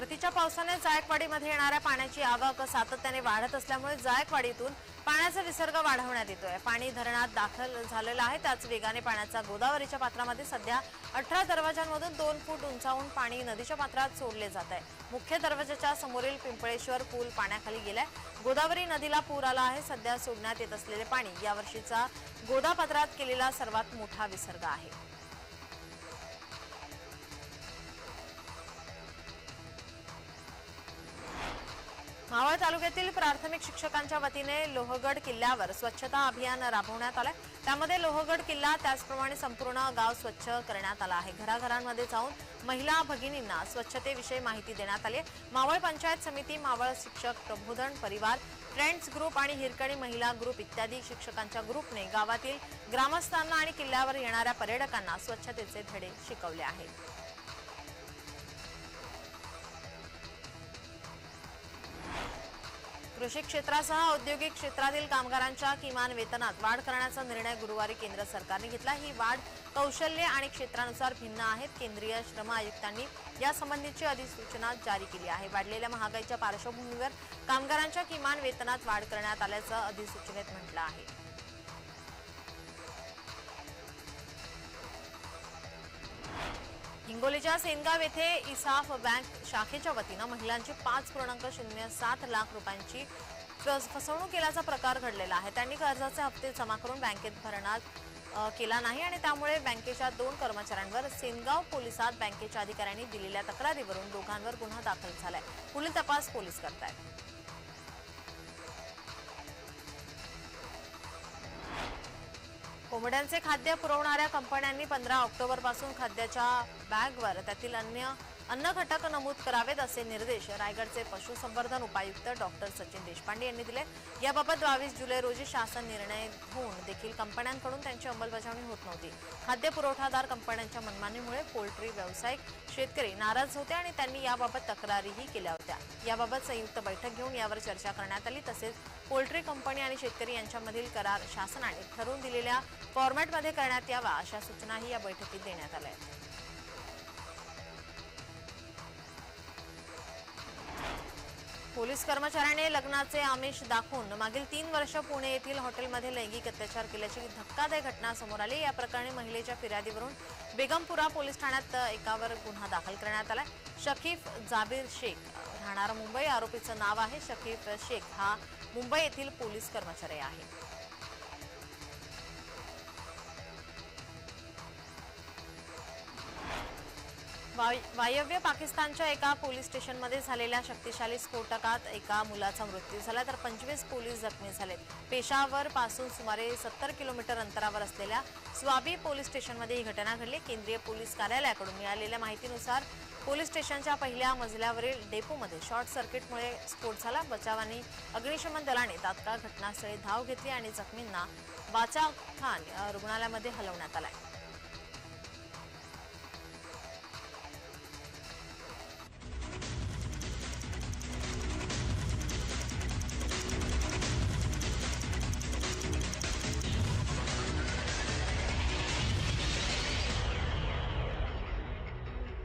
परतीच्या पावसाने जायकवाडीमध्ये येणाऱ्या पाण्याची आवक सातत्याने वाढत असल्यामुळे जायकवाडीतून पाण्याचा विसर्ग वाढवण्यात येतोय. पाणी धरणात दाखल झालेलं आहे. त्याच वेगाने पाण्याचा गोदावरीच्या पात्रामध्ये सध्या अठरा दरवाजांमधून दोन फूट उंचावून पाणी नदीच्या पात्रात सोडले जात आहे. मुख्य दरवाजाच्या समोरील पिंपळेश्वर पूल पाण्याखाली गेलाय. गोदावरी नदीला पूर आला आहे. सध्या सोडण्यात येत असलेले पाणी यावर्षीचा गोदापात्रात केलेला सर्वात मोठा विसर्ग आहे. तालुक्यातील प्राथमिक शिक्षकांच्या वतीने लोहगड किल्ल्यावर स्वच्छता अभियान राबवण्यात आलं त्यामध्ये लोहगड किल्ला त्याचप्रमाणे संपूर्ण गाव स्वच्छ करण्यात आला आहे. घराघरांमध्ये जाऊन महिला भगिनींना स्वच्छतेविषयी माहिती देण्यात आली आहे. मावळ पंचायत समिती मावळ शिक्षक प्रबोधन परिवार फ्रेंड्स ग्रुप आणि हिरकणी महिला ग्रुप इत्यादी शिक्षकांच्या ग्रुपने गावातील ग्रामस्थांना आणि किल्ल्यावर येणाऱ्या पर्यटकांना स्वच्छतेचे धडे शिकवले आहेत. कृषी क्षेत्रासह औद्योगिक क्षेत्रातील कामगारांच्या किमान वेतनात वाढ करण्याचा निर्णय गुरुवारी केंद्र सरकारने घेतला. ही वाढ कौशल्य आणि क्षेत्रानुसार भिन्न आहेत. केंद्रीय श्रम आयुक्तांनी यासंबंधीची अधिसूचना जारी केली आहे. वाढलेल्या महागाईच्या पार्श्वभूमीवर कामगारांच्या किमान वेतनात वाढ करण्यात आल्याचं अधिसूचनेत म्हटलं आहे. हिंगोलीच्या सेनगाव येथे इसाफ बँक शाखेच्या वतीनं महिलांची पाच पूर्णांक शून्य सात लाख रुपयांची फस- फसवणूक केल्याचा प्रकार घडलेला आहे. त्यांनी कर्जाचे हप्ते जमा करून बँकेत भरणा केला नाही आणि त्यामुळे बँकेच्या दोन कर्मचाऱ्यांवर सेनगाव पोलिसात बँकेच्या अधिकाऱ्यांनी दिलेल्या तक्रारीवरून दोघांवर गुन्हा दाखल झालाय. पुढील तपास पोलीस करतायत. कोंबड्यांचे खाद्य पुरवणाऱ्या कंपन्यांनी पंधरा ऑक्टोबरपासून खाद्याच्या बॅगवर त्यातील अन्य अन्न घटक नमूद करावेत असे निर्देश रायगडचे पशुसंवर्धन उपायुक्त डॉक्टर सचिन देशपांडे यांनी दिले. याबाबत बावीस जुलै रोजी शासन निर्णय होऊन देखील कंपन्यांकडून त्यांची अंमलबजावणी होत नव्हती. खाद्य पुरवठादार कंपन्यांच्या मनमानीमुळे पोल्ट्री व्यावसायिक शेतकरी नाराज होते आणि त्यांनी याबाबत तक्रारीही केल्या होत्या. याबाबत संयुक्त बैठक घेऊन यावर चर्चा करण्यात आली तसेच पोल्ट्री कंपनी आणि शेतकरी यांच्यामधील करार शासनाने ठरवून दिलेल्या फॉर्मॅटमध्ये करण्यात यावा अशा सूचनाही या बैठकीत देण्यात आल्या आहेत. पोलीस कर्मचाऱ्याने लग्नाचे आमिष दाखवून मागील तीन वर्ष पुणे येथील हॉटेलमध्ये लैंगिक अत्याचार केल्याची धक्कादायक घटना समोर आली. या प्रकरणी महिलेच्या फिर्यादीवरून बेगमपुरा पोलीस ठाण्यात एकावर गुन्हा दाखल करण्यात आला शकीफ जाबीर शेख राहणारा मुंबई. आरोपीचं नाव आहे शकीफ शेख. हा मुंबई येथील पोलीस कर्मचारी आहे वायव्य पाकिस्तानच्या एका पोलीस स्टेशनमध्ये झालेल्या शक्तिशाली स्फोटकात एका मुलाचा मृत्यू झाला तर पंचवीस पोलीस जखमी झाले. पेशावर पासून सुमारे सत्तर किलोमीटर अंतरावर असलेल्या स्वाबी पोलीस स्टेशनमध्ये ही घटना घडली. केंद्रीय पोलीस कार्यालयाकडून मिळालेल्या माहितीनुसार पोलीस स्टेशनच्या पहिल्या मजल्यावरील डेपोमध्ये शॉर्ट सर्किटमुळे स्फोट झाला. बचावानी अग्निशमन दलाने तात्काळ घटनास्थळी धाव घेतली आणि जखमींना बाचा खान रुग्णालयामध्ये हलवण्यात आलाय.